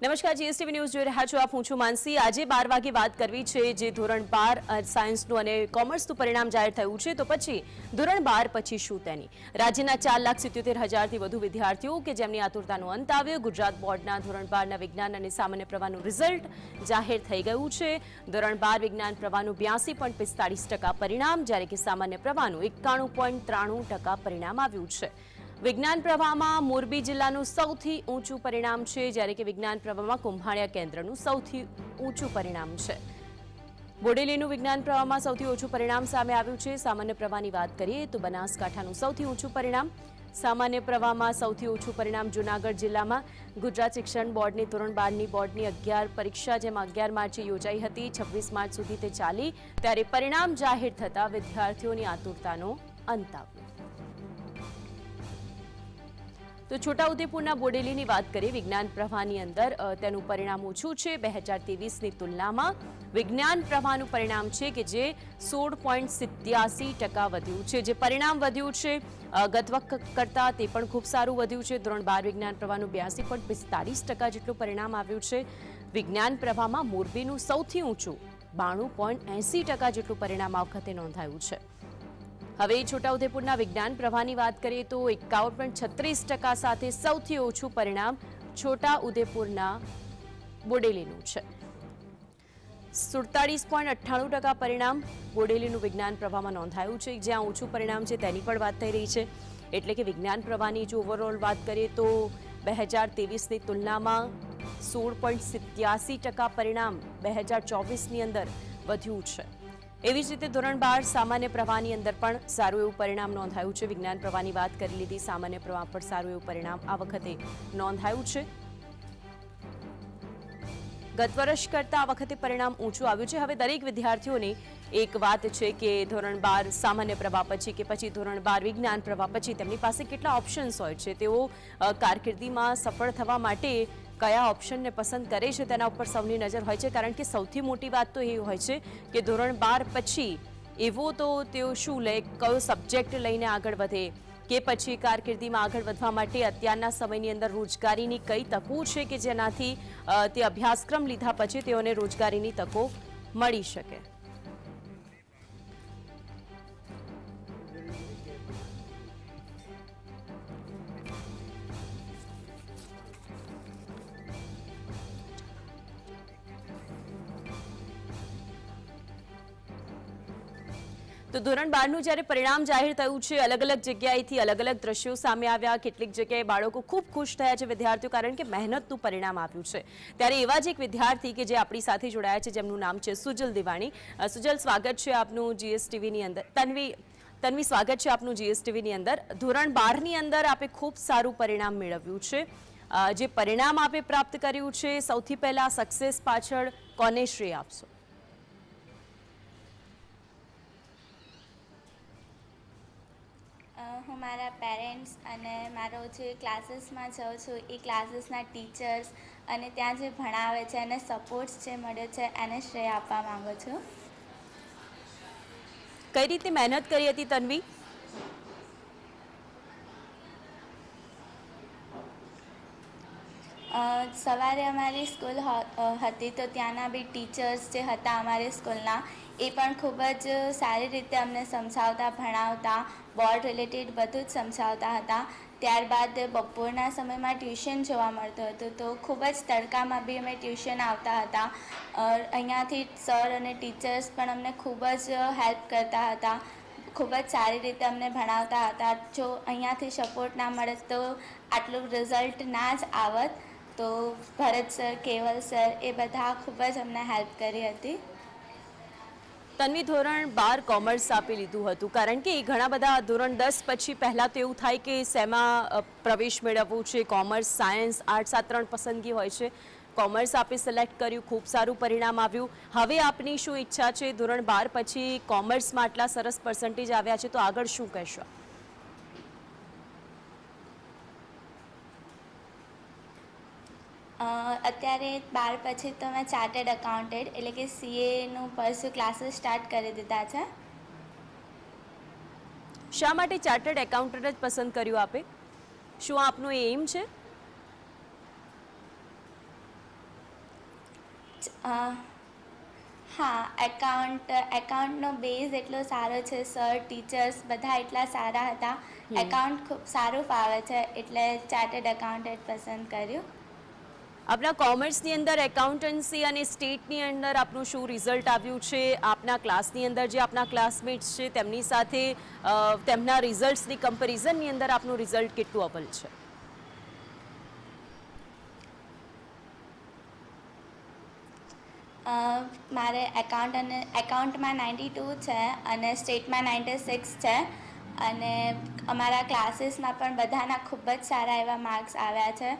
નમસ્કાર, GSTV news જોઈ રહ્યા છો આપ. હું છું માનસી. આજે બાર વાગે વાત કરવી છે જે ધોરણ બાર સાયન્સનું અને કોમર્સનું પરિણામ જાહેર થયું છે. તો પછી ધોરણ બાર, પછી શું તેની? રાજ્યના ચાર લાખ સિત્યોતેર હજારથી વધુ વિદ્યાર્થીઓ કે જેમની આતુરતાનો અંત આવ્યો. ગુજરાત બોર્ડના ધોરણ બારના વિજ્ઞાન અને સામાન્ય પ્રવાહનું રિઝલ્ટ જાહેર થઈ ગયું છે. ધોરણ બાર વિજ્ઞાન પ્રવાહનું બ્યાસી પોઈન્ટ પિસ્તાળીસ ટકા પરિણામ, જ્યારે કે સામાન્ય પ્રવાહનું એકાણું પોઈન્ટ ત્રાણું ટકા પરિણામ આવ્યું છે. વિજ્ઞાન પ્રવાહમાં મોરબી જિલ્લાનું સૌથી ઊંચું પરિણામ છે, જ્યારે કે વિજ્ઞાન પ્રવાહમાં કુંભાણિયા કેન્દ્રનું સૌથી ઊંચું પરિણામ છે. બોડેલીનું વિજ્ઞાન પ્રવાહમાં સૌથી ઓછું પરિણામ સામે આવ્યું છે. સામાન્ય પ્રવાહની વાત કરીએ તો બનાસકાંઠાનું સૌથી ઊંચું પરિણામ, સામાન્ય પ્રવાહમાં સૌથી ઓછું પરિણામ જૂનાગઢ જિલ્લામાં. ગુજરાત શિક્ષણ બોર્ડની ધોરણ બારની બોર્ડની અગિયાર પરીક્ષા, જેમાં અગિયાર માર્ચે યોજાઈ હતી, છવ્વીસ માર્ચ સુધી તે ચાલી. ત્યારે પરિણામ જાહેર થતાં વિદ્યાર્થીઓની આતુરતાનો અંત આવ્યો. તો છોટાઉદેપુરના બોડેલીની વાત કરીએ, વિજ્ઞાન પ્રવાહની અંદર તેનું પરિણામ ઓછું છે. બે હજાર ત્રેવીસની તુલનામાં વિજ્ઞાન પ્રવાહનું પરિણામ છે કે જે સોળ પોઈન્ટ સિત્યાસી ટકા વધ્યું છે. જે પરિણામ વધ્યું છે ગત વખત કરતાં તે પણ ખૂબ સારું વધ્યું છે. ધોરણ બાર વિજ્ઞાન પ્રવાહનું બ્યાસી પોઈન્ટ પિસ્તાલીસ ટકા જેટલું પરિણામ આવ્યું છે. વિજ્ઞાન પ્રવાહમાં મોરબીનું સૌથી ઊંચું બાણું પોઈન્ટ એંસી ટકા જેટલું પરિણામ આ વખતે નોંધાયું છે. હવે છોટાઉદેપુરના વિજ્ઞાન પ્રવાહની વાત કરીએ તો એકાવન પોઈન્ટ છત્રીસ ટકા સાથે સૌથી ઓછું પરિણામ છોટા ઉદેપુરના બોડેલીનું છે. સુડતાળીસ પોઈન્ટ અઠ્ઠાણું ટકા પરિણામ બોડેલીનું વિજ્ઞાન પ્રવાહમાં નોંધાયું છે. જ્યાં ઓછું પરિણામ છે તેની પણ વાત થઈ રહી છે. એટલે કે વિજ્ઞાન પ્રવાહની જો ઓવરઓલ વાત કરીએ તો બે હજાર તેવીસની તુલનામાં સોળ પોઈન્ટ સિત્યાસી ટકા પરિણામ બે હજાર ચોવીસની અંદર વધ્યું છે. એવી જ રીતે ધોરણ બાર સામાન્ય પ્રવાહની અંદર પણ સારું એવું પરિણામ નોંધાયું છે. વિજ્ઞાન પ્રવાહની વાત કરી લીધી, સામાન્ય પ્રવાહ પર સારું એવું પરિણામ આ વખતે નોંધાયું છે. ગત વર્ષ કરતાં આ વખતે પરિણામ ઊંચું આવ્યું છે. હવે દરેક વિદ્યાર્થીઓની એક વાત છે કે ધોરણ બાર સામાન્ય પ્રવાહ પછી કે પછી ધોરણ બાર વિજ્ઞાન પ્રવાહ પછી તેમની પાસે કેટલા ઓપ્શન્સ હોય છે? તેઓ કારકિર્દીમાં સફળ થવા માટે કયા ઓપ્શનને પસંદ કરે છે તેના ઉપર સૌની નજર હોય છે, કારણ કે સૌથી મોટી વાત તો એ હોય છે કે ધોરણ બાર પછી એવો તો તેઓ શું લે, કયો સબ્જેક્ટ લઈને આગળ વધે, કે પછી કારકિર્દીમાં આગળ વધવા માટે અત્યારના સમયની અંદર રોજગારીની કઈ તકો છે કે જેનાથી તે અભ્યાસક્રમ લીધા પછી તેઓને રોજગારીની તકો મળી શકે. તો ધોરણ બારનું જ્યારે પરિણામ જાહેર થયું છે અલગ અલગ જગ્યાએથી અલગ અલગ દ્રશ્યો સામે આવ્યા. કેટલીક જગ્યાએ બાળકો ખૂબ ખુશ થયા છે વિદ્યાર્થીઓ, કારણ કે મહેનતનું પરિણામ આવ્યું છે. ત્યારે એવા જ એક વિદ્યાર્થી કે જે આપણી સાથે જોડાયા છે, જેમનું નામ છે સુજલ દિવાણી. સુજલ, સ્વાગત છે આપનું જીએસટીવીની અંદર. તન્વી તન્વી, સ્વાગત છે આપનું જીએસટીવીની અંદર. ધોરણ બારની અંદર આપે ખૂબ સારું પરિણામ મેળવ્યું છે. જે પરિણામ આપે પ્રાપ્ત કર્યું છે, સૌથી પહેલા સક્સેસ પાછળ કોને શ્રેય આપશો? હું મારા પેરેન્ટ્સ અને મારો જે ક્લાસીસમાં જાઉં છું એ ક્લાસીસના ટીચર્સ અને ત્યાં જે ભણાવે છે અને સપોર્ટ્સ જે મળ્યો છે એને શ્રેય આપવા માગું છું. કઈ રીતે મહેનત કરી હતી તન્વી? અ, સવારે અમારી સ્કૂલ હતી તો ત્યાંના બી ટીચર્સ જે હતા અમારી સ્કૂલના એ પણ ખૂબ જ સારી રીતે અમને સમજાવતા ભણાવતા બોર્ડ રિલેટેડ બધું જ સમજાવતા હતા. ત્યારબાદ બપોરના સમયમાં ટ્યુશન જોવા મળતું હતું. તો ખૂબ જ તડકામાં બી અમે ટ્યુશન આવતા હતા. અહીંયાથી સર અને ટીચર્સ પણ અમને ખૂબ જ હેલ્પ કરતા હતા. ખૂબ જ સારી રીતે અમને ભણાવતા હતા. જો અહીંયાથી સપોર્ટ ના મળે તો આટલું રિઝલ્ટ ના જ આવત. તો ભરત સર, કેવલ સર એ બધા ખૂબ જ અમને હેલ્પ કરી હતી. તન્વી ધોરણ બાર કોમર્સ આપી લીધું હતું. કારણ કે ઘણા બધા ધોરણ દસ પછી પહેલાં તો એવું થાય કે શેમાં પ્રવેશ મેળવવું છે, કોમર્સ, સાયન્સ, આર્ટ્સ આ ત્રણ પસંદગી હોય છે. કોમર્સ આપે સિલેક્ટ કર્યું, ખૂબ સારું પરિણામ આવ્યું. હવે આપની શું ઈચ્છા છે? ધોરણ બાર પછી કોમર્સમાં આટલા સરસ પર્સન્ટેજ આવ્યા છે તો આગળ શું કહેશો? અત્યારે બાર પછી તો મેં ચાર્ટર્ડ એકાઉન્ટેડ એટલે કે સીએનું પરસ્યુ ક્લાસીસ સ્ટાર્ટ કરી દીધા છે. શા માટે ચાર્ટર્ડ એકાઉન્ટન્ટ જ પસંદ કર્યું આપે? શું આપનું એમ છે? હા એકાઉન્ટ એકાઉન્ટનો બેઝ એટલો સારો છે સર ટીચર્સ બધા એટલા સારા હતા. એકાઉન્ટ ખૂબ સારું ફાવે છે એટલે ચાર્ટર્ડ એકાઉન્ટન્ટ પસંદ કર્યું. આપના કોમર્સની અંદર, એકાઉન્ટન્સી અને સ્ટેટની અંદર આપનું શું રિઝલ્ટ આવ્યું છે? આપના ક્લાસની અંદર જે આપના ક્લાસમેટ્સ છે, તેમની સાથે તેમના રિઝલ્ટ્સની કમ્પેરિઝનની અંદર આપનું રિઝલ્ટ કેટલું અપલ છે? મારે એકાઉન્ટ અને, એકાઉન્ટમાં નાઇન્ટી ટુ છે અને સ્ટેટમાં નાઇન્ટી સિક્સ છે. અને અમારા ક્લાસીસમાં પણ બધાના ખૂબ જ સારા એવા માર્ક્સ આવ્યા છે.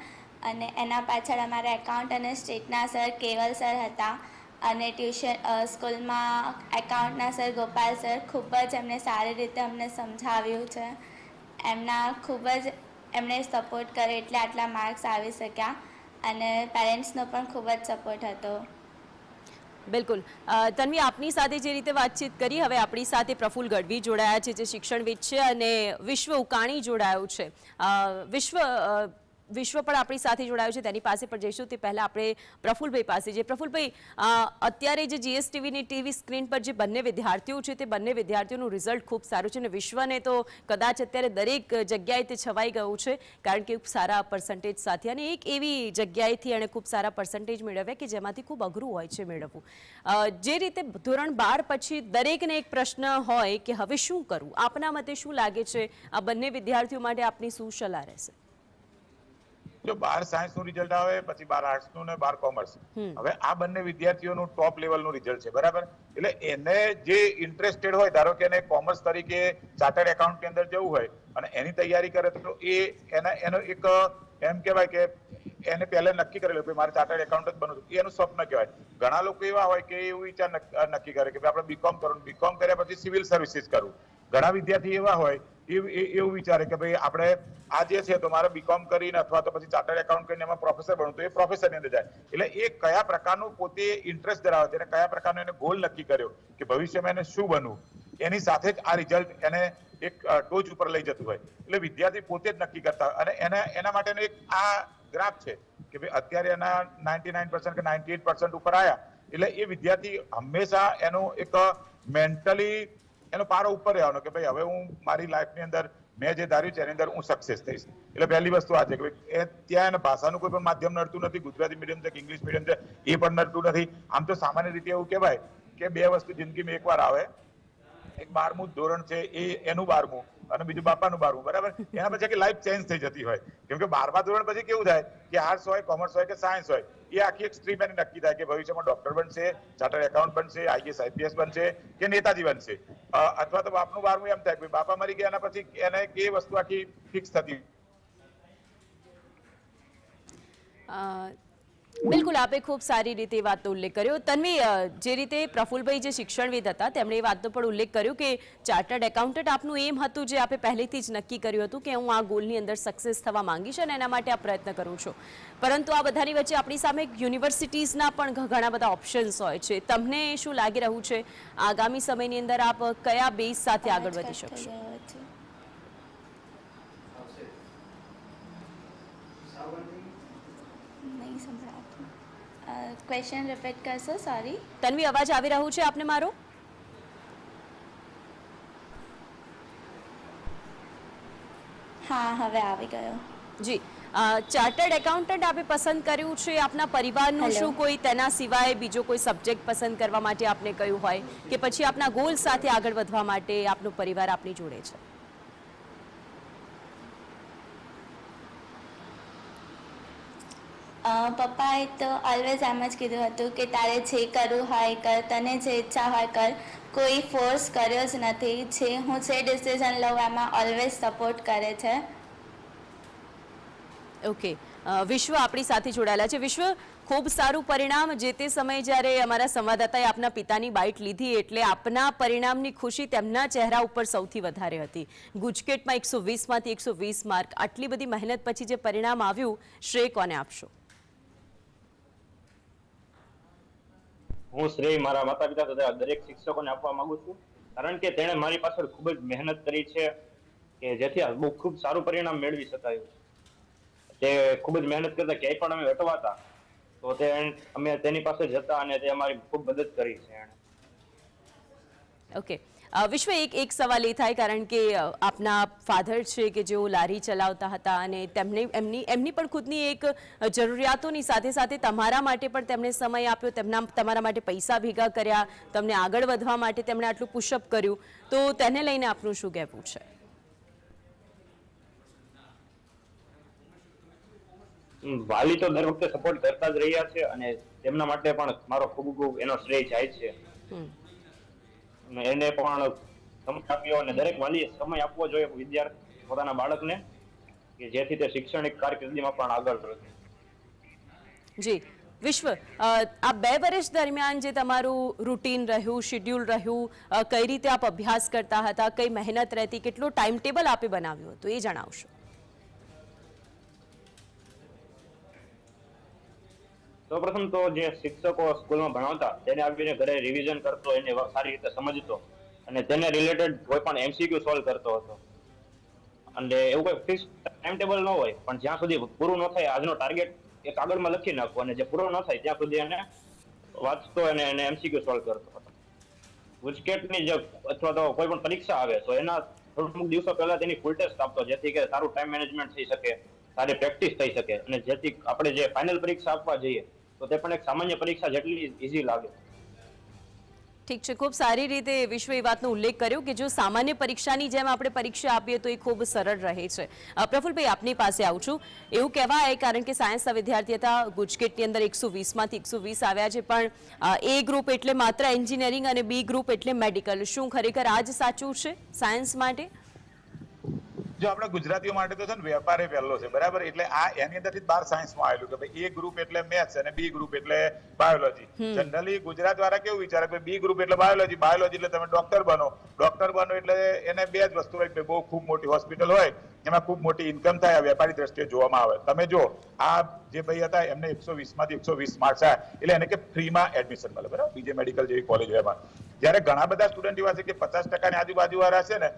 અને એના પાછળ અમારા એકાઉન્ટ અને સ્ટેટના સર કેવલ સર હતા. અને ટ્યુશન સ્કૂલમાં એકાઉન્ટના સર ગોપાલ સર ખૂબ જ એમને સારી રીતે અમને સમજાવ્યું છે. એમના ખૂબ જ એમણે સપોર્ટ કર્યો એટલે આટલા માર્ક્સ આવી શક્યા. અને પેરેન્ટ્સનો પણ ખૂબ જ સપોર્ટ હતો. બિલકુલ. તન્વી, આપની સાથે જે રીતે વાતચીત કરી, હવે આપણી સાથે પ્રફુલ ગઢવી જોડાયા છે, જે શિક્ષણવિદ છે અને વિશ્વ ઉકાણી જોડાયું છે. વિશ્વ વિશ્વ પણ આપણી સાથે જોડાયું છે. તેની પાસે પણ જઈશું. તે પહેલાં આપણે પ્રફુલભાઈ પાસે જઈએ. પ્રફુલભાઈ અત્યારે જે જીએસટીવીની ટીવી સ્ક્રીન પર જે બંને વિદ્યાર્થીઓ છે, તે બંને વિદ્યાર્થીઓનું રિઝલ્ટ ખૂબ સારું છે અને વિશ્વને તો કદાચ અત્યારે દરેક જગ્યાએ તે છવાઈ ગયું છે, કારણ કે સારા પર્સન્ટેજ સાથે અને એક એવી જગ્યાએથી એણે ખૂબ સારા પર્સન્ટેજ મેળવ્યા કે જેમાંથી ખૂબ અઘરું હોય છે મેળવવું. જે રીતે ધોરણ બાર પછી દરેકને એક પ્રશ્ન હોય કે હવે શું કરવું આપના મતે શું લાગે છે? આ બંને વિદ્યાર્થીઓ માટે આપની શું સલાહ રહેશે? જો બાર સાયન્સનું રિઝલ્ટ આવે પછી બાર આર્ટ્સનું ને બાર કોમર્સ. હવે આ બંને વિદ્યાર્થીઓનું ટોપ લેવલનું રિઝલ્ટ છે બરાબર? એટલે એને જે ઇન્ટરેસ્ટેડ હોય ધારો કે એને કોમર્સ તરીકે ચાર્ટર્ડ એકાઉન્ટની અંદર જવું હોય અને એની તૈયારી કરે તો એ એના એનો એક એમ કહેવાય કે એને પહેલા નક્કી કરેલું કે મારે ચાર્ટર્ડ એકાઉન્ટ જ બનવું છે. એનું સ્વપ્ન કહેવાય. ઘણા લોકો એવા હોય કે એવું વિચાર નક્કી કરે કે આપણે બીકોમ કરવું બીકોમ કર્યા પછી સિવિલ સર્વિસીસ કરવું ઘણા વિદ્યાર્થી એવા હોય એવું વિચારે કે ભાઈ આપણે આ જે છે તો મારે બીકોમ કરીને અથવા તો પછી ચાર્ટર્ડ એકાઉન્ટ કરીને એમાં પ્રોફેસર બનવું તો એ પ્રોફેસરની અંદર જાય. એટલે એ કયા પ્રકારનું પોતે ઇન્ટરેસ્ટ ધરાવે છે અને કયા પ્રકારનો એને ગોલ નક્કી કર્યો કે ભવિષ્યમાં એને શું બનવું. એની સાથે જ આ રિઝલ્ટ એને એક ટોચ ઉપર લઈ જતું હોય. એટલે વિદ્યાર્થી પોતે જ નક્કી કરતા અને એના એના માટેનો એક આ ગ્રાફ છે કે ભાઈ અત્યારે એના નાઇન્ટી નાઇન કે નાઇન્ટી એટ ઉપર આવ્યા એટલે એ વિદ્યાર્થી હંમેશા એનું એક મેન્ટલી એનો પારો ઉપર રહેવાનો કે ભાઈ હવે હું મારી લાઈફની અંદર, મેં જે ધાર્યું છે, એની અંદર હું સક્સેસ થઈશ. એટલે પહેલી વસ્તુ આ છે કે એ ત્યાં એને ભાષાનું કોઈ પણ માધ્યમ નડતું નથી, ગુજરાતી મીડિયમ છે કે ઇંગ્લિશ મીડિયમ છે, એ પણ નડતું નથી. આમ તો સામાન્ય રીતે એવું કહેવાય કે બે વસ્તુ જિંદગીમાં એકવાર આવે, એક બારમું ધોરણ છે, એ એનું બારમું અને બીજું બાપાનું બારમું, બરાબર? એના પછી લાઈફ ચેન્જ થઈ જતી હોય. કેમ કે બારમા ધોરણ પછી કેવું થાય કે આર્ટ્સ હોય કોમર્સ હોય કે સાયન્સ હોય. એ આખી એક સ્ટ્રીમ એને નક્કી થાય કે ભવિષ્યમાં ડોક્ટર બનશે ચાર્ટર્ડ એકાઉન્ટ બનશે આઈએસ આઈપીએસ બનશે કે નેતાજી બનશે. અથવા તો બાપનું બારમું એમ થાય કે બાપા મરી ગયા એના પછી એને એ વસ્તુ આખી ફિક્સ થતી બિલકુલ આપે ખૂબ સારી રીતે એ વાતનો ઉલ્લેખ કર્યો. તન્વી જે રીતે પ્રફુલભાઈ જે શિક્ષણવિદ હતા તેમણે એ વાતનો પણ ઉલ્લેખ કર્યો કે ચાર્ટર્ડ એકાઉન્ટન્ટ આપનું એમ હતું જે આપે પહેલેથી જ નક્કી કર્યું હતું કે હું આ ગોલની અંદર સક્સેસ થવા માંગીશ અને એના માટે આ પ્રયત્ન કરું છું. પરંતુ આ બધાની વચ્ચે આપણી સામે યુનિવર્સિટીઝના પણ ઘણા બધા ઓપ્શન્સ હોય છે. તમને શું લાગી રહ્યું છે? આગામી સમયની અંદર આપ કયા બેઝ સાથે આગળ વધી શકશો થઈ ગયો છે. નહીં સંભળાતું ક્વેશ્ચન રિપીટ કરશો સોરી તન્વી અવાજ આવી રહ્યું છે આપને મારો હા હવે આવી ગયો જી ચાર્ટર્ડ એકાઉન્ટન્ટ આપે પસંદ કર્યું છે આપના પરિવારનું. શું કોઈ તેના સિવાય બીજો કોઈ સબ્જેક્ટ પસંદ કરવા માટે આપને કહ્યું હોય કે પછી આપના ગોલ સાથે આગળ વધવા માટે આપનો પરિવાર આપની જોડે છે પપ્પાએ તો ઓલવેઝ એમ જ કીધું હતું કે તારે જે કરવું હોય કર, તને જે ઈચ્છા હોય કર. કોઈ ફોર્સ કર્યો જ નથી, જે હું જે ડિસિઝન લઉં એમાં ઓલવેઝ સપોર્ટ કરે છે. ઓકે વિશ્વ આપણી સાથે જોડાયેલા છે. વિશ્વ, ખૂબ સારું પરિણામ જે તે સમયે જ્યારે અમારા સંવાદદાતાએ આપના પિતાની બાઇટ લીધી એટલે આપના પરિણામની ખુશી તેમના ચહેરા ઉપર સૌથી વધારે હતી. ગુજકેટમાં એકસો વીસમાંથી એકસો વીસ માર્ક. આટલી બધી મહેનત પછી જે પરિણામ આવ્યું, શ્રેય કોને આપશો? હું શ્રેય મારા માતા પિતા તથા દરેક શિક્ષકોને આપવા માંગુ છું. કારણ કે તેણે મારી પાછળ ખૂબ જ મહેનત કરી છે કે જેથી બહુ ખૂબ સારું પરિણામ મેળવી શકાયું. તે ખૂબ જ મહેનત કરતા ક્યાંય પણ અમે અટવાતા તો તે અમે તેની પાસે જતા અને તે અમારી ખૂબ મદદ કરી છે એણે. ઓકે વિશ્વ એક એક સવાલ એ થાય કારણ કે આપના ફાધર છે કે જેઓ લારી ચલાવતા હતા અને તેમને એમની એમની પણ ખુદની એક જરૂરિયાતોની સાથે સાથે તમારા માટે પણ તેમણે સમય આપ્યો તેમના તમારા માટે પૈસા ભેગા કર્યા તમને આગળ વધવા માટે તેમણે આટલું પુશઅપ કર્યું. તો તેને લઈને આપનું શું કહેવું છે? વાલી તો દર વખતે સપોર્ટ કરતા જ રહ્યા છે અને તેમના માટે પણ મારો ખૂબ ખૂબ એનો શ્રેય જાય છે. એને પણ સમય આપ્યો અને દરેક વાલીએ સમય આપવો જોઈએ વિદ્યાર્થી પોતાના બાળકને, કે જેથી તે શૈક્ષણિક કારકિર્દીમાં પણ આગળ વધે. જી. વિશ્વ આ બે વર્ષ દરમિયાન જે તમારું રૂટીન રહ્યું, શેડ્યુલ રહ્યું કઈ રીતે આપ અભ્યાસ કરતા હતા, કઈ મહેનત રહેતી, કેટલો ટાઈમ ટેબલ આપે બનાવ્યું હતું એ જણાવશો. સૌપ્રથમ તો જે શિક્ષકો સ્કૂલમાં ભણાવતા, તેને આવીને ઘરે રિવિઝન કરતો, એને સારી રીતે સમજતો અને તેને રિલેટેડ કોઈ પણ એમસીક્યુ સોલ્વ કરતો હતો. અને એવું કોઈ ફિક્સ ટાઈમ ટેબલ ન હોય, પણ જ્યાં સુધી પૂરું ન થાય, આજનો ટાર્ગેટ એ કાગળમાં લખી નાખવો અને જે પૂરો ન થાય, ત્યાં સુધી એને વાંચતો અને એને એમસીક્યુ સોલ્વ કરતો હતો. ગુજકેટની જે અથવા તો કોઈ પણ પરીક્ષા આવે, તો એના થોડુંક દિવસો પહેલા તેની ફૂલ ટેસ્ટ આપતો, જેથી કે સારું ટાઈમ મેનેજમેન્ટ થઈ શકે, સારી પ્રેક્ટિસ થઈ શકે અને જેથી આપણે જે ફાઇનલ પરીક્ષા આપવા જઈએ તો તે પણ એક સામાન્ય પરીક્ષા જેટલી ઈઝી લાગે. ઠીક છે, ખૂબ સારી રીતે વિશ્વ એ વાતનો ઉલ્લેખ કર્યો કે જો સામાન્ય પરીક્ષાની જેમ આપણે પરીક્ષા આપીએ તો એ ખૂબ સરળ રહે છે. પ્રફુલભાઈ, આપની પાસે આવું છું. એવું કહેવાય કારણ કે સાયન્સના વિદ્યાર્થી હતા, ગુજકેટની અંદર એકસો વીસમાંથી એકસો વીસ આવ્યા છે, પણ એ ગ્રુપ એટલે માત્ર એન્જિનિયરિંગ અને બી ગ્રુપ એટલે મેડિકલ. શું ખરેખર આ સાચું છે સાયન્સ માટે? જો આપણે ગુજરાતીઓ માટે તો છે ને વેપાર એ પહેલો છે બરાબર? એટલે આ એની અંદરથી બાર સાયન્સમાં આવેલું કે ભાઈ એ ગ્રુપ એટલે મેથ્સ અને બી ગ્રુપ એટલે બાયોલોજી જનરલી ગુજરાત વાળા કેવું વિચારે કે બી ગ્રુપ એટલે બાયોલોજી બાયોલોજી એટલે તમે ડોક્ટર બનો. ડોક્ટર બનો એટલે એને બે જ વસ્તુ હોય કે બહુ ખૂબ મોટી હોસ્પિટલ હોય એમાં ખૂબ મોટી ઇન્કમ થાય વેપારી દ્રષ્ટિએ જોવામાં આવે. તમે જો આ જે ભાઈ હતા, એમને એકસો વીસમાંથી એકસો વીસ માર્ક્સ આવ્યા એટલે એને કે ફ્રીમાં એડમિશન મળે, બરાબર? બીજે મેડિકલ જેવી કોલેજો એમાં. જ્યારે ઘણા બધા સ્ટુડન્ટ એવા છે કે પચાસ ટકાની આજુબાજુ વાળા છે ને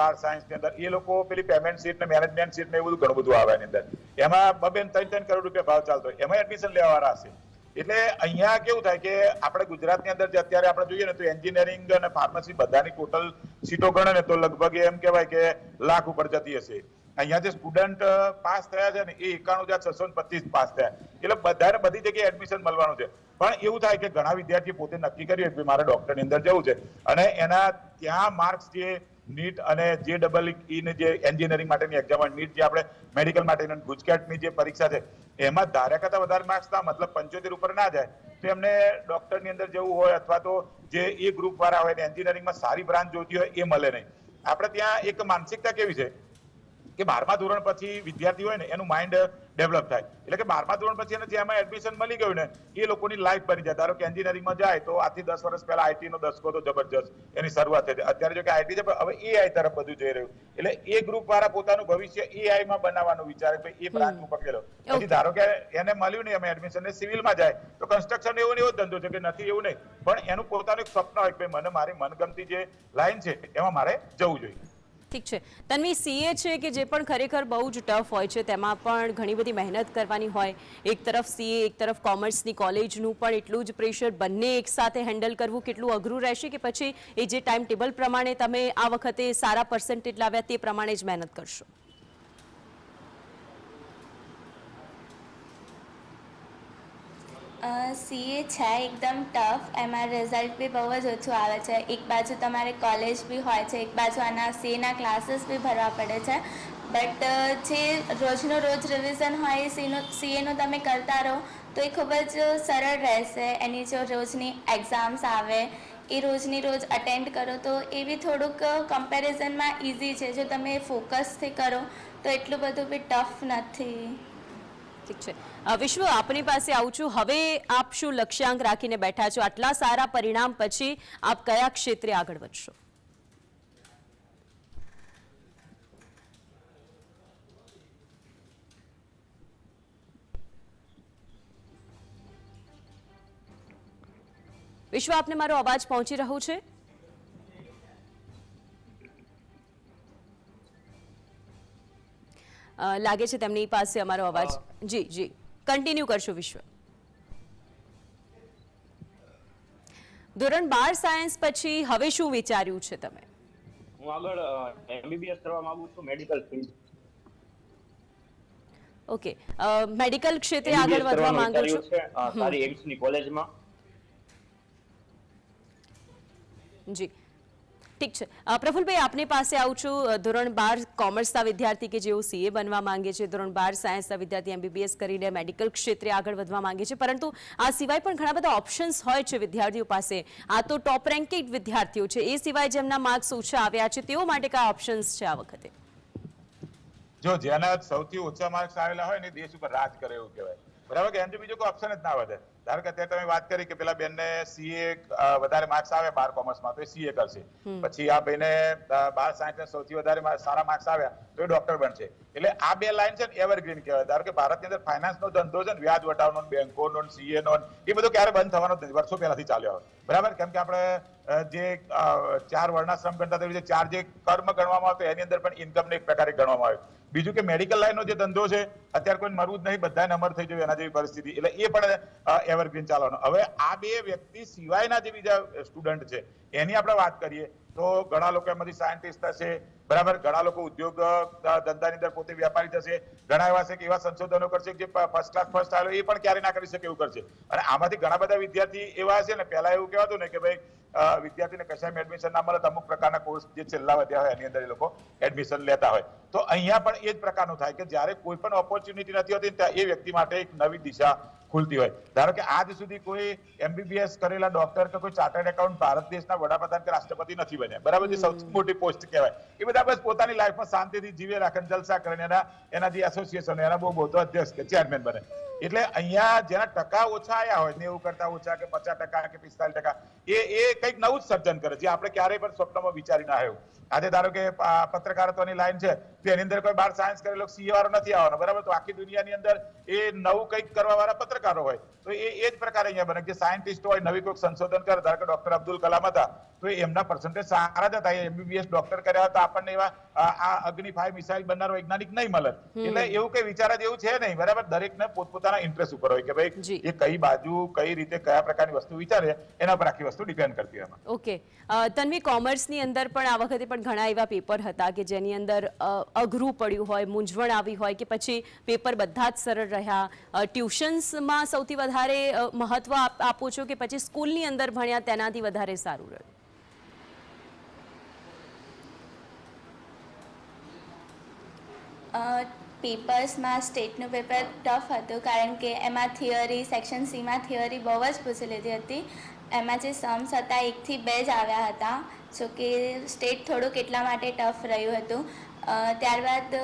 બાર સાયન્સની અંદર, એ લોકો પેલી પેમેન્ટ સીટ ને મેનેજમેન્ટ સીટ ને એવું બધું ઘણું બધું આવે એની અંદર. એમાં બબે ત્રણ ત્રણ કરોડ રૂપિયા ભાવ ચાલતો હોય. એમાં એડમિશન લેવા વાળા હશે. એટલે અહીંયા કેવું થાય કે આપણે ગુજરાતની અંદર જે અત્યારે આપણે જોઈએ ને, તો એન્જિનિયરિંગ અને ફાર્મસી બધાની ટોટલ સીટો ગણે તો લગભગ એમ કહેવાય કે લાખ ઉપર જતી હશે. અહીંયા જે સ્ટુડન્ટ પાસ થયા છે ને, એ એકાણું હજાર છસો પચીસ પાસ થયા. એટલે બધાને બધી જગ્યાએ એડમિશન મળવાનું છે. પણ એવું થાય કે ઘણા વિદ્યાર્થી પોતે નક્કી કર્યું કે મારે ડોક્ટરની અંદર જવું છે. અને એના ત્યાં માર્ક્સ જે નીટ અને જે ડબલ ઈ ને જે એન્જિનિયરિંગ માટેની એક્ઝામ નીટ જે આપણે મેડિકલ માટેની ગુજકેટની જે પરીક્ષા છે એમાં ધાર્યા કરતા વધારે માર્ક્સ ના, મતલબ પંચોતેર ઉપર ના જાય, તો એમને ડોક્ટરની અંદર જવું હોય અથવા તો જે એ ગ્રુપ વાળા હોય ને એન્જિનિયરિંગમાં સારી બ્રાન્ચ જોતી હોય એ મળે નહીં. આપણે ત્યાં એક માનસિકતા કેવી છે? કે બારમા ધોરણ પછી વિદ્યાર્થી હોય ને એનું માઇન્ડ ડેવલપ થાય. એટલે કે બારમા ધોરણ પછી એને જેમાં એડમિશન મળી ગયું ને એ લોકોની લાઈફ બની જાય. ધારો કે એન્જિનિયરિંગમાં જાય તો આથી દસ વર્ષ પહેલા આઈટી નો દસકો તો જબરજસ્ત. એની શરૂઆત થઈ અત્યારે જો કે આઈટી છે પણ હવે એઆઈ તરફ બધું જઈ રહ્યું. એટલે એ ગ્રુપ વાળા પોતાનું ભવિષ્ય એઆઈ માં બનાવવાનું વિચારે કે એ બ્રાન્ચ હું પકડેલો પછી ધારો કે એને મળ્યું નહીં અમે એડમિશન ને સિવિલમાં જાય તો કન્સ્ટ્રક્શન એવો એવો ધંધો છે કે નથી એવું નહીં. પણ એનું પોતાનું એક સ્વપ્ન હોય કે મને મારી મનગમતી જે લાઈન છે એમાં મારે જવું જોઈએ. ઠીક છે. તન્વી સીએ છે કે જે પણ ખરેખર બહુ જ ટફ હોય છે, તેમાં પણ ઘણી બધી મહેનત કરવાની હોય. એક તરફ સીએ એક તરફ કોમર્સની કોલેજનું પણ એટલું જ પ્રેશર બંને એક સાથે હેન્ડલ કરવું કેટલું અઘરું રહેશે કે પછી એ જે ટાઈમ ટેબલ પ્રમાણે તમે આ વખતે સારા પર્સન્ટેજ લાવ્યા તે પ્રમાણે જ મહેનત કરશો? સીએ છે, એકદમ ટફ. એમાં રિઝલ્ટ બી બહુ જ ઓછું આવે છે. એક બાજુ તમારે કોલેજ બી હોય છે, એક બાજુ આના સીએના ક્લાસીસ બી ભરવા પડે છે. બટ જે રોજનો રોજ રિવિઝન હોય એ સીનો, સીએનું તમે કરતા રહો, તો એ ખૂબ જ સરળ રહેશે. એની જો રોજની એક્ઝામ્સ આવે, એ રોજની રોજ અટેન્ડ કરો, તો એ બી થોડુંક કમ્પેરિઝનમાં ઇઝી છે. જો તમે ફોકસથી કરો, તો એટલું બધું બી ટફ નથી. ઠીક છે. વિશ્વ આપની પાસે આવું છું. હવે આપ શું લક્ષ્યાંક રાખીને બેઠા છો? આટલા સારા પરિણામ પછી આપ કયા ક્ષેત્રે આગળ વધશો? વિશ્વ આપને મારો અવાજ પહોંચી રહ્યો છે? લાગે છે તેમની પાસે અમારો અવાજ. જી જી. કન્ટિન્યુ કરશું વિશ્વ. ધોરણ બાર સાયન્સ પછી હવે શું વિચાર્યું છે તમે? હું આગળ એમબીબીએસ કરવા માંગુ છું મેડિકલ ફિલ્ડ ઓકે મેડિકલ ક્ષેત્રે આગળ વધવા માંગુ છું? સારી એમ્સની કોલેજમાં જી. ઠીક છે. પ્રફુલભાઈ, આપની પાસે આવું છું. ધોરણ બાર કોમર્સના વિદ્યાર્થી કે જેઓ સીએ બનવા માંગે છે, ધોરણ બાર સાયન્સના વિદ્યાર્થી, એમબીબીએસ કરીને મેડિકલ ક્ષેત્રે આગળ વધવા માંગે છે. પરંતુ આ સિવાય પણ ઘણા બધા ઓપ્શન્સ હોય છે વિદ્યાર્થીઓ પાસે. આ તો ટોપ રેન્કેડ વિદ્યાર્થીઓ છે. એ સિવાય જેમના માર્ક્સ ઓછા આવ્યા છે, તેઓ માટે કયા ઓપ્શન્સ છે આ વખતે? જો જેના સૌથી ઓછા માર્ક્સ આવેલા હોય ને દેશ ઉપર રાજ કરે એવું કહેવાય. બરાબર કે એનાથી બીજો કોઈ ઓપ્શન જ ના વધે. ધારો કે અત્યારે તમે વાત કરી કે પેલા બેનને સીએ વધારે માર્ક્સ આવે બાર કોમર્સમાં તો એ સીએ કરશે. પછી આ બેને બાર સાયન્સ સૌથી વધારે સારા માર્ક્સ આવ્યા તો એ ડોક્ટર બનશે. એટલે આ બે લાઈન છે ને એવરગ્રીન કહેવાય. ધારો કે ભારતની અંદર ફાઇનાન્સનો ધંધો છે ને વ્યાજ વટાવનો બેંકોનો સીએ નો એ બધો ક્યારે બંધ થવાનો નથી. વર્ષો પહેલાથી ચાલ્યો આવે. બરાબર? કેમ કે આપણે જે ચાર વર્ણાશ્રમ ગણતા તેવી ચાર જે કર્મ ગણવામાં આવતો એની અંદર પણ ઇન્કમને એક પ્રકારે ગણવામાં આવે. બીજું કે મેડિકલ લાઈનનો જે ધંધો છે, અત્યારે કોઈ મરવું જ નહીં, બધાને અમર થઈ જવું એના જેવી પરિસ્થિતિ. એટલે એ પણ એવરગ્રીન ચાલવાનો. હવે આ બે વ્યક્તિ સિવાયના જે બીજા સ્ટુડન્ટ છે, એની આપણે વાત કરીએ. તો ઘણા લોકો એમાંથી સાયન્ટિસ્ટ થશે. બરાબર? ઘણા લોકો ઉદ્યોગ ધંધાની અંદર પોતે વ્યાપારી થશે. ઘણા એવા છે કે એવા સંશોધનો કરશે જે ફર્સ્ટ ક્લાસ ફર્સ્ટ આવ્યો એ પણ ક્યારે ના કરી શકે એવું કરશે. અને આમાંથી ઘણા બધા વિદ્યાર્થી એવા છે ને, પહેલા એવું કહેવાતું ને કે ભાઈ વિદ્યાર્થીને કશામાં એડમિશન ના મળે તો અમુક પ્રકારના કોર્સ જે છેલ્લા વધ્યા હોય, એની અંદર એ લોકો એડમિશન લેતા હોય. તો અહીંયા પણ એ જ પ્રકારનું થાય કે જ્યારે કોઈ પણ ઓપોર્ચ્યુનિટી નથી હોતી એ વ્યક્તિ માટે એક નવી દિશા ખુલતી હોય. ધારો કે આજ સુધી કોઈ એમબીબીએસ કરેલા ડોક્ટર કે કોઈ ચાર્ટર્ડ એકાઉન્ટ ભારત દેશના વડાપ્રધાન કે રાષ્ટ્રપતિ નથી બન્યા. બરાબર જે સૌથી મોટી પોસ્ટ કહેવાય. એ બધા બસ પોતાની લાઈફમાં શાંતિથી જીવે રાખે જલસા કરીને એના એના જે એસોસિએશન એના બહુ મોટો અધ્યક્ષ કે ચેરમેન બને. એટલે અહીંયા જેના ટકા ઓછા આયા હોય નેવું કરતા ઓછા કે પચાસ ટકા કે પિસ્તાલીસ ટકા એ એ કંઈક નવું જ સર્જન કરે જે આપણે ક્યારેય પણ સ્વપ્નમાં વિચારી ના આવ્યું. આજે ધારો કે પત્રકારત્વની લાઈન છે તો એની અંદર કોઈ બાર સાયન્સ કરેલો સીએ વાળો નથી આવવાનો બરાબર? તો આખી દુનિયાની અંદર એ નવું કંઈક કરવા વાળા પત્રકારો હોય. તો એ એ જ પ્રકારે અહીંયા બને કે સાયન્ટિસ્ટ હોય નવી કોઈક સંશોધન કરે ધારો કે ડોક્ટર અબ્દુલ કલામ હતા તો એમના પર્સન્ટેજ સારા જ હતા. એમબીબીએસ ડોક્ટર કર્યા હતા આપણને એવા આ અગ્નિ ફાઈવ મિસાઇલ બનનાર વૈજ્ઞાનિક નહીં મળે. એટલે એવું કઈ વિચાર જ એવું છે નહીં બરાબર? દરેકને પોતપોતાના ઇન્ટરેસ્ટ ઉપર હોય કે ભાઈ એ કઈ બાજુ કઈ રીતે કયા પ્રકારની વસ્તુ વિચારે એના પર આખી વસ્તુ ડિપેન્ડ કરતી હોય ઓકે તન્વી કોમર્સની અંદર પણ આ વખતે પણ ઘણા એવા પેપર હતા કે જેની અંદર અઘરું પડ્યું હોય મૂંઝવણ આવી હોય કે પછી પેપર બધા જ સરળ રહ્યા. ટ્યુશન્સમાં સૌથી વધારે મહત્વ આપ- છો કે પછી સ્કૂલની અંદર ભણ્યા તેનાથી વધારે સારું રહ્યું. પેપર્સમાં સ્ટેટનું પેપર ટફ હતું કારણ કે એમાં થિયરી સેક્શન સીમાં થિયરી બહુ જ પૂછી લીધી હતી. એમાં જે સમ્સ હતા એકથી બે જ આવ્યા હતા. જો કે સ્ટેટ થોડુંક એટલા માટે ટફ રહ્યું હતું. ત્યારબાદ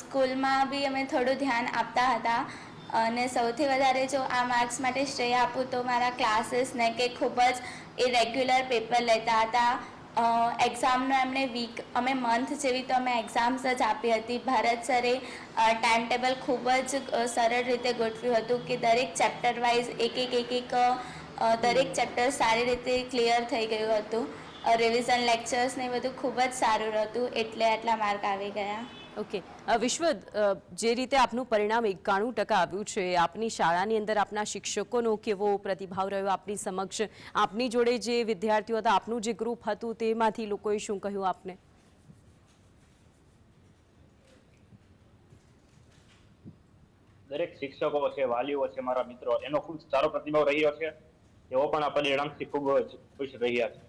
સ્કૂલમાં બી અમે થોડું ધ્યાન આપતા હતા. અને સૌથી વધારે જો આ માર્ક્સ માટે શ્રેય આપું તો મારા ક્લાસીસને કે ખૂબ જ એ રેગ્યુલર પેપર લેતા હતા. એક્ઝામનો એમણે વીક અમે મંથ જેવી તો અમે એક્ઝામ્સ જ આપી હતી. ભારત સરે ટાઈમ ટેબલ ખૂબ જ સરળ રીતે ગોઠવ્યું હતું કે દરેક ચેપ્ટર વાઇઝ એક એક એક એક દરેક ચેપ્ટર સારી રીતે ક્લિયર થઈ ગયું હતું. રિવિઝન લેક્ચર્સ ને બધું ખૂબ જ સારું હતું. એટલે આટલા માર્ક આવી ગયા. ઓકે વિશ્વ જે રીતે આપનું પરિણામ એકાણું ટકા આવ્યું છે, આપની શાળાની અંદર આપના શિક્ષકોનો કેવો પ્રતિભાવ રહ્યો, આપની સમક્ષ, આપની જોડે જે વિદ્યાર્થીઓ હતા, આપનું જે ગ્રુપ હતું, તેમાંથી લોકોએ શું કહ્યું આપને? દરેક શિક્ષકો છે, વાલીઓ છે, મારા મિત્રો, એનો ખૂબ સારો પ્રતિભાવ રહ્યો છે. તેઓ પણ આ પરિણામથી ખૂબ ખુશ રહ્યા છે.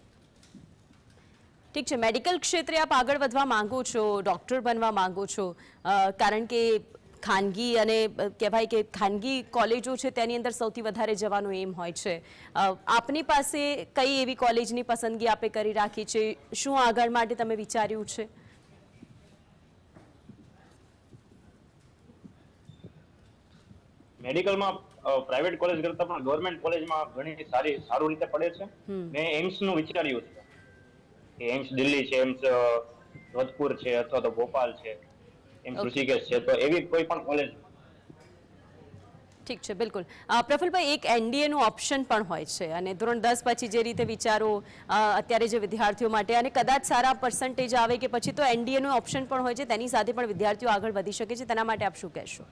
ઠીક છે મેડિકલ ક્ષેત્રે આપ આગળ વધવા માંગો છો ડૉક્ટર બનવા માંગો છો કારણ કે ખાનગી અને કહેવાય કે ખાનગી કોલેજો છે તેની અંદર સૌથી વધારે જવાનો એમ હોય છે. આપની પાસે કઈ એવી કોલેજની પસંદગી આપે કરી રાખી છે? શું આગળ માટે તમે વિચાર્યું છે? મેડિકલમાં પ્રાઇવેટ કોલેજ કરતાં પણ ગવર્મેન્ટ કોલેજમાં ઘણી સારી સારું રીતે પડે છે. મેં એમ્સનું વિચાર્યું છે. એમ્સ દિલ્હી છે એમ્સ જોધપુર છે અથવા તો ભોપાલ છે એમ ઋષિકેશ છે. તો એવી કોઈ પણ કોલેજ ઠીક છે બિલકુલ. પ્રફુલભાઈ એક એનડીએનું ઓપ્શન પણ હોય છે અને ધોરણ દસ પછી જે રીતે વિચારો અત્યારે જે વિદ્યાર્થીઓ માટે અને કદાચ સારા પર્સન્ટેજ આવે કે પછી તો એનડીએનું ઓપ્શન પણ હોય છે તેની સાથે પણ વિદ્યાર્થીઓ આગળ વધી શકે છે તેના માટે આપ શું કહેશો?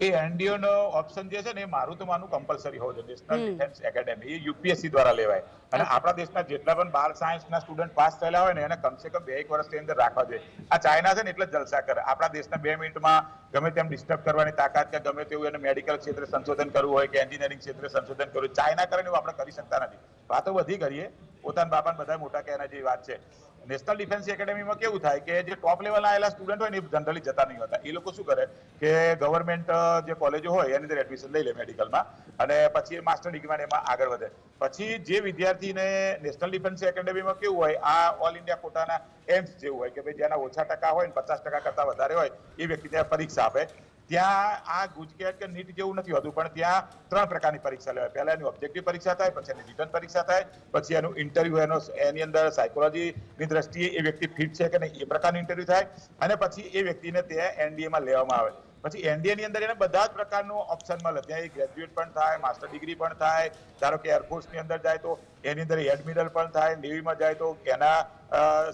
એ એનડીઓ નો ઓપ્શન જે છે ને એ મારું તો માનું કમ્પલસરી હોવું જોઈએ. નેશનલ ડિફેન્સ એકેડેમી એ યુપીએસસી દ્વારા લેવાય. અને આપણા દેશના જેટલા પણ બાર સાયન્સના સ્ટુડન્ટ પાસ થયેલા હોય ને એને કમસે કમ બે એક વર્ષની અંદર રાખવા જોઈએ. આ ચાઇના છે ને એટલે જલસા કરે. આપણા દેશના બે મિનિટમાં ગમે તેમ ડિસ્ટર્બ કરવાની તાકાત કે ગમે તેવું એને મેડિકલ ક્ષેત્રે સંશોધન કરવું હોય કે એન્જિનિયરિંગ ક્ષેત્રે સંશોધન કરવું ચાઇના કરે એવું આપણે કરી શકતા નથી. વાતો બધી કરીએ. પોતાના બાપાને બધા મોટા કે એના જેવી વાત છે. નેશનલ ડિફેન્સ એકેડેમીમાં કેવું થાય કે જે ટોપ લેવલના આવેલા સ્ટુડન્ટ હોય ને એ જનરલી જતા નહીં હોતા. એ લોકો શું કરે કે ગવર્મેન્ટ જે કોલેજો હોય એની અંદર એડમિશન લઈ લે મેડિકલમાં અને પછી માસ્ટર ડિગ્રીમાં એમાં આગળ વધે. પછી જે વિદ્યાર્થીને નેશનલ ડિફેન્સ એકેડેમીમાં કેવું હોય, આ ઓલ ઇન્ડિયા કોટાના એમ્સ જેવું હોય કે ભાઈ જેના ઓછા ટકા હોય ને પચાસ ટકા કરતા વધારે હોય, એ વ્યક્તિ ત્યાં પરીક્ષા આપે. ત્યાં આ ગુજકેટ કે નીટ જેવું નથી હોતું, પણ ત્યાં ત્રણ પ્રકારની પરીક્ષા લેવાય. પહેલા એની ઓબ્જેક્ટિવ પરીક્ષા થાય, પછી એની રિટર્ન પરીક્ષા થાય, પછી એનું ઇન્ટરવ્યુ એનો એની અંદર સાયકોલોજીની દ્રષ્ટિએ એ વ્યક્તિ ફિટ છે કે નહીં એ પ્રકારનું ઇન્ટરવ્યુ થાય, અને પછી એ વ્યક્તિને ત્યાં એનડીએ માં લેવામાં આવે. પછી એનડીએ ની અંદર એને બધા જ પ્રકારનું ઓપ્શન મળે. ત્યાં એ ગ્રેજ્યુએટ પણ થાય માસ્ટર ડિગ્રી પણ થાય. ધારો કે એરફોર્સની અંદર જાય તો એની અંદર એડમિરલ પણ થાય નેવીમાં જાય તો એના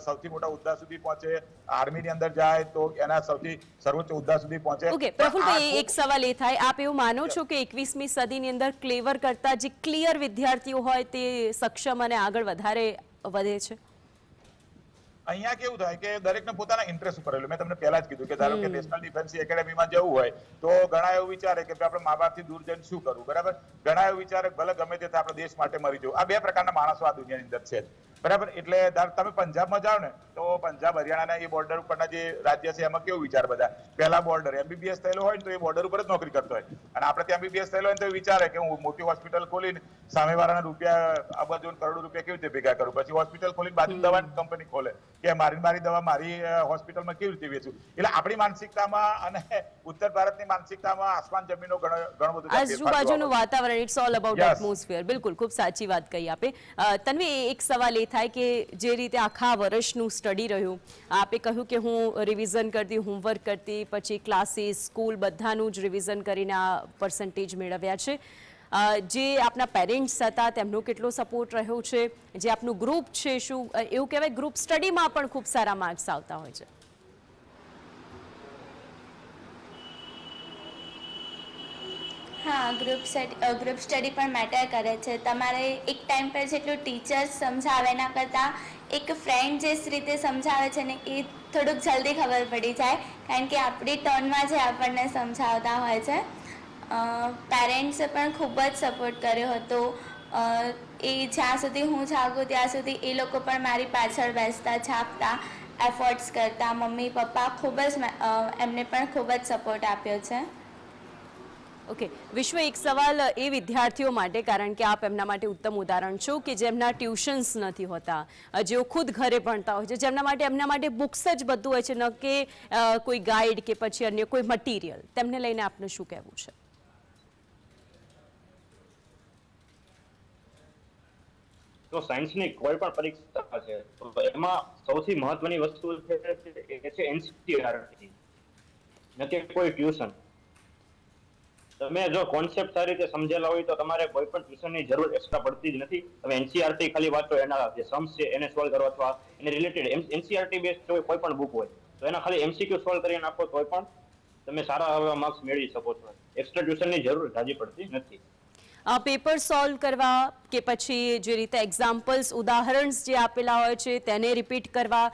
સૌથી મોટા હોદ્દા સુધી પહોંચે. આર્મી ની અંદર જાય તો એના સૌથી સર્વોચ્ચ હોદ્દા સુધી પહોંચે. ઓકે પ્રફુલભાઈ એક સવાલ એ થાય. આપ એવું માનો છો કે એકવીસમી સદીની અંદર ક્લેવર કરતા જે ક્લિયર વિદ્યાર્થીઓ હોય તે સક્ષમ અને આગળ વધારે વધે છે? અહીંયા કેવું થાય કે દરેકને પોતાના ઇન્ટરેસ્ટ ઉપર મેં તમને પહેલા જ કીધું કે ધારો કે નેશનલ ડિફેન્સ એકેડેમીમાં જવું હોય તો ઘણા એવું વિચારે કે આપણે મા બાપથી દૂર જઈને શું કરવું બરાબર? ઘણા એવું વિચારે ભલે ગમે તે આપણે દેશ માટે મરી જવું. આ બે પ્રકારના માણસો આ દુનિયાની અંદર છે. બરાબર? એટલે તમે પંજાબમાં જાઓ ને તો પંજાબ હરિયાણાના એ બોર્ડર ઉપરના જે રાજ્ય છે એમાં કેવું વિચાર બધા? પહેલા બોર્ડર એમબીબીએસ થયેલો હોય ને તો એ બોર્ડર ઉપર જ નોકરી કરતો હોય. અને આપણે ત્યાં એમબીબીએસ થયેલો હોય તો વિચારે કે હું મોટી હોસ્પિટલ ખોલીને સામેવાળાના રૂપિયા અબજો કરોડો રૂપિયા કેવી રીતે ભેગા કરું? પછી હોસ્પિટલ ખોલીને બાજુ દવાની કંપની ખોલે કે મારી મારી દવા મારી હોસ્પિટલમાં કેવી રીતે વેચું? એટલે આપણી માનસિકતામાં અને ઉત્તર ભારતની માનસિકતામાં આસમાન જમીનો ઘણો બધો આજુબાજુનું વાતાવરણ ઇટ્સ ઓલ અબાઉટ એટમોસ્ફિયર બિલકુલ ખૂબ સાચી વાત કહી આપે. તન્વી એક સવાલ એ થાય કે જે રીતે આખા વર્ષનું સ્ટડી રહ્યું, આપે કહ્યું કે હું રિવિઝન કરતી હોમવર્ક કરતી, પછી ક્લાસીસ સ્કૂલ બધાનું જ રિવિઝન કરીને આ પર્સન્ટેજ મેળવ્યા છે. જે આપના પેરેન્ટ્સ હતા, તેમનો કેટલો સપોર્ટ રહ્યો છે, જે આપનું ગ્રુપ છે શું એવું કહેવાય ગ્રુપ સ્ટડીમાં પણ ખૂબ સારા માર્ક્સ આવતા હોય છે. હા ગ્રુપ ગ્રુપ સ્ટડી પણ મેટર કરે છે. તમારે એક ટાઈમ પર જેટલું ટીચર્સ સમજાવે, એના કરતાં એક ફ્રેન્ડ જે રીતે સમજાવે છે ને, એ થોડુંક જલ્દી ખબર પડી જાય. કારણ કે આપણી ટર્નમાં જે આપણને સમજાવતા હોય છે. પેરેન્ટ્સે પણ ખૂબ જ સપોર્ટ કર્યો હતો. એ જ્યાં સુધી હું જાગું, ત્યાં સુધી એ લોકો પણ મારી પાછળ બેસતા છાપતા એફર્ટ્સ કરતા. મમ્મી, પપ્પા ખૂબ જ એમને પણ ખૂબ જ સપોર્ટ આપ્યો છે. ઓકે વિશ્વ એક સવાલ એ વિદ્યાર્થીઓ માટે, કારણ કે આપ એમના માટે ઉત્તમ ઉદાહરણ છો, કે જેમના ટ્યુશન્સ નથી હોતા, જેઓ ખુદ ઘરે ભણતા હોય છે, જેમના માટે, એમના માટે બુક્સ જ બધું હોય છે, ન કે કોઈ ગાઈડ કે પછી અન્ય કોઈ મટીરિયલ તેમને લઈને આપનું શું કહેવું છે? જો સાયન્સની કોઈ પણ પરીક્ષા છે એમાં સૌથી મહત્વની વસ્તુ છે એ છે એનસીઆરટી કે કોઈ ટ્યુશન તમે જો કોન્સેપ્ટ સારી રીતે સમજેલા હોય તો તમારે કોઈ પણ ટ્યુશનની જરૂર એક્સ્ટ્રા પડતી જ નથી. તમે એનસીઆરટી ખાલી વાંચો એના જે સમ્સ છે, એને સોલ્વ કરો અથવા એને રિલેટેડ એનસીઆરટી બેઝ કોઈ પણ બુક હોય, તો એના ખાલી એમસીક્યુ સોલ્વ કરીને આપો તોય પણ તમે સારા એવા માર્ક્સ મેળવી શકો છો. એક્સ્ટ્રા ટ્યુશનની જરૂર જાજી પડતી નથી. પેપર સોલ્વ કરવા કે પછી જે રીતે એક્ઝામ્પલ્સ ઉદાહરણ્સ જે આપેલા હોય છે, તેને રિપીટ કરવા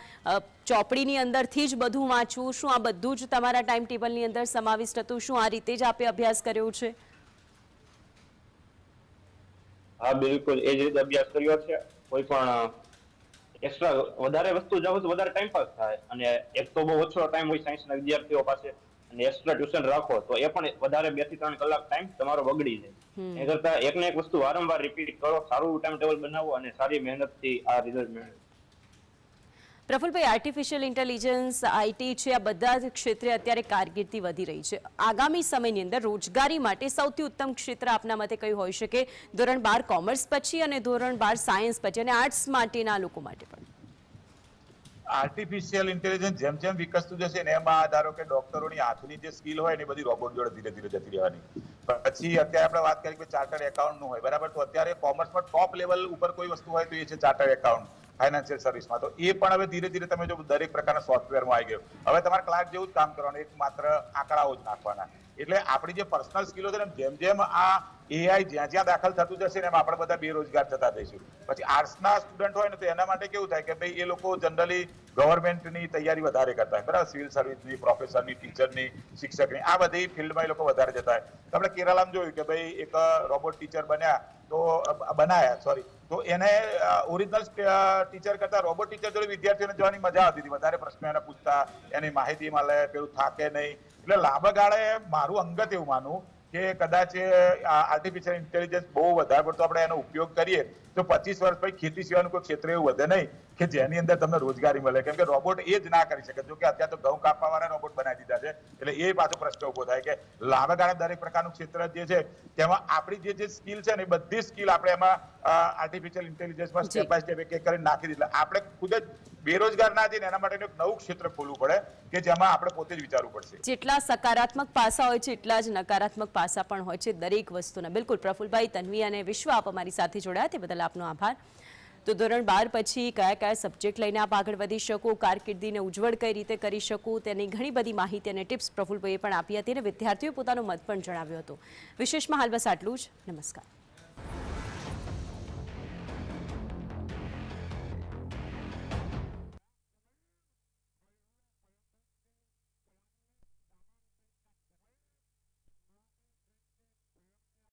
ચોપડીની અંદરથી જ બધું વાંચવું શું આ બધું જ તમારા ટાઈમ ટેબલની અંદર સમાવિષ્ટ હતું? શું આ રીતે જ આપે અભ્યાસ કર્યો છે? હા બિલકુલ. એ જ રીતે અભ્યાસ કર્યો છે. કોઈ પણ એક્સ્ટ્રા વધારે વસ્તુ જાવ તો વધારે ટાઈમ પાસ થાય. અને એક તો બહુ ઓછો ટાઈમ હોય સાયન્સના વિદ્યાર્થીઓ પાસે. અને એક્સ્ટ્રા ટ્યુશન રાખો તો એ પણ વધારે બેથી ત્રણ કલાક ટાઈમ તમારો બગડી જાય. એ કરતા એક ને એક વસ્તુ વારંવાર રિપીટ કરો સારું ટાઈમ ટેબલ બનાવો અને સારી મહેનતથી આ રિઝલ્ટ મેળવો. પ્રફુલભાઈ આર્ટિફિશિયલ ઇન્ટેલિજન્સ આઈટી છે, આ બધા જ ક્ષેત્રે અત્યારે કારકિર્દી વધી રહી છે. આગામી સમયની અંદર રોજગારી માટે સૌથી ઉત્તમ ક્ષેત્ર આપના મતે કયું હોઈ શકે? ધોરણ બાર કોમર્સ પછી અને ધોરણ બાર સાયન્સ પછી અને આર્ટ્સ માટેના લોકો માટે પણ. આર્ટિફિશિયલ ઇન્ટેલિજન્સ જેમ જેમ વિકસતું જશે ને એમાં ધારો કે ડોક્ટરોની હાથની જે સ્કિલ હોય ને એ બધી રોબોટ જોડે ધીરે ધીરે જતી રહેવાની. પછી અત્યારે આપણે વાત કરીએ કે ચાર્ટર્ડ એકાઉન્ટનું હોય, બરાબર? તો અત્યારે કોમર્સમાં ટોપ લેવલ ઉપર કોઈ વસ્તુ હોય તો એ છે ચાર્ટર્ડ એકાઉન્ટ ફાઇનાન્શિયલ સર્વિસમાં તો એ પણ હવે ધીરે ધીરે તમે જો દરેક પ્રકારના સોફ્ટવેરમાં આવી ગયો. હવે તમારે ક્લાર્ક જેવું જ કામ કરવાનું, એક માત્ર આંકડાઓ જ નાખવાના. એટલે આપણી જે પર્સનલ સ્કિલો છે ને, જેમ જેમ આ એઆઈ જ્યાં જ્યાં દાખલ થતું જશે ને, એમ આપણે બધા બેરોજગાર થતા જઈશું. પછી આર્ટ્સના સ્ટુડન્ટ હોય ને, તો એના માટે કેવું થાય કે ભાઈ એ લોકો જનરલી ગવર્મેન્ટની તૈયારી વધારે કરતા હોય. બરાબર? સિવિલ સર્વિસની પ્રોફેસરની ટીચરની શિક્ષકની આ બધી ફિલ્ડમાં એ લોકો વધારે જતા હોય. આપણે કેરાલામાં જોયું કે ભાઈ એક રોબોટ ટીચર બન્યા, તો બનાયા સોરી તો એને ઓરિજિનલ ટીચર કરતા રોબોટ ટીચર જોડે વિદ્યાર્થીઓને જવાની મજા આવતી હતી. વધારે પ્રશ્નો એને પૂછતા, એની માહિતી મળે, પેલું થાકે નહીં. એટલે લાંબા ગાળે મારું અંગત એવું માનું કે કદાચ આર્ટિફિશિયલ ઇન્ટેલિજન્સ બહુ વધારે પડતો આપણે એનો ઉપયોગ કરીએ, તો પચીસ વર્ષ પછી ખેતી સિવાયનું કોઈ ક્ષેત્ર એવું વધે નહીં કે જેની અંદર તમને રોજગારી મળે. કેમ કે રોબોટ એ જ ના કરી શકે. જો કે અત્યારે તો ઘઉં કાપવા વાળા રોબોટ બનાવી છે. એટલે એ પાછો પ્રશ્ન ઊભો થાય કે લાંબા ગાળે દરેક પ્રકારનું ક્ષેત્ર જે છે તેમાં આપણી જે જે સ્કિલ છે ને એ બધી સ્કિલ આપણે એમાં આર્ટિફિશિયલ ઇન્ટેલિજન્સમાં સ્ટેપ બાય સ્ટેપ એક એક કરીને નાખી દીધા. આપણે ખુદ જ બેરોજગાર ના થઈને એના માટેનું એક નવું ક્ષેત્ર ખોલવું પડે કે જેમાં આપણે પોતે જ વિચારવું પડશે. જેટલા સકારાત્મક પાસા હોય છે એટલા જ નકારાત્મક પાસા પણ હોય છે દરેક વસ્તુના. બિલકુલ પ્રફુલભાઈ તન્વી અને વિશ્વ આપ અમારી સાથે જોડાયા. તે બદલ આપનો આભાર. તો ધોરણ બાર પછી કયા કયા સબ્જેક્ટ લઈને આપ આગળ વધી શકો, કારકિર્દીને ઉજ્જવળ કઈ રીતે કરી શકું, તેની ઘણી બધી માહિતી અને ટિપ્સ પ્રફુલભાઈએ પણ આપી હતી અને વિદ્યાર્થીઓએ પોતાનો મત પણ જણાવ્યો હતો. વિશેષમાં હાલ બસ આટલું જ. નમસ્કાર.